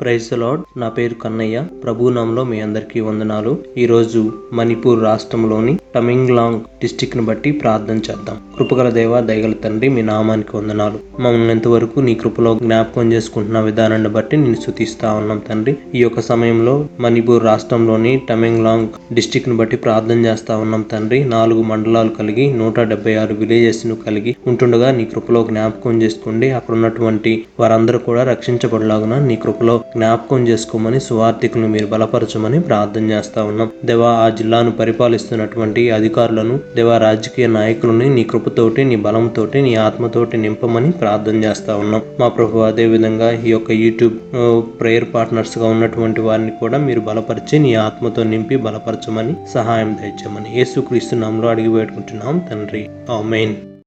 Praise lord. నా పేరు కన్నయ్య. ప్రభునామంలో మీ అందరికీ వందనాలు. ఈరోజు మణిపూర్ రాష్ట్రంలోని టమింగ్లాంగ్ డిస్టిక్ను బట్టి ప్రార్థన చేద్దాం. కృపగల దేవ దయగల తండ్రి మీ నామానికి వందనాలు. మమ్మల్ని ఎంతవరకు నీ కృపలో జ్ఞాపకం చేసుకుంటున్న విధానాన్ని బట్టి నేను సుతిస్తా ఉన్నాం తండ్రి. ఈ యొక్క సమయంలో మణిపూర్ రాష్ట్రంలోని టమింగ్లాంగ్ డిస్టిక్ను బట్టి ప్రార్థన చేస్తా ఉన్నాం తండ్రి. నాలుగు మండలాలు కలిగి నూట డెబ్బై ఆరు విలేజెస్ను కలిగి ఉంటుండగా నీ కృపలో జ్ఞాపకం చేసుకోండి. అక్కడ ఉన్నటువంటి వారందరూ కూడా రక్షించబడలాగున నీ కృపలో జ్ఞాపకం చేసుకోమని సువార్థికులను మీరు బలపరచమని ప్రార్థన చేస్తా ఉన్నాం. దేవా ఆ జిల్లాను పరిపాలిస్తున్నటువంటి అధికారులను దేవా రాజకీయ నాయకులని నీ కృపతోటి నీ బలంతోటి నీ ఆత్మతోటి నింపమని ప్రార్థన చేస్తా ఉన్నాం. మా ప్రభు అదే విధంగా ఈ యొక్క యూట్యూబ్ ప్రేయర్ పార్ట్నర్స్గా ఉన్నటువంటి వారిని కూడా మీరు బలపరిచి నీ ఆత్మతో నింపి బలపరచమని సహాయం దయచేయమని యేసుక్రీస్తు నామలో అడిగి పెట్టుకుంటున్నాం తండ్రి ఆమేన్.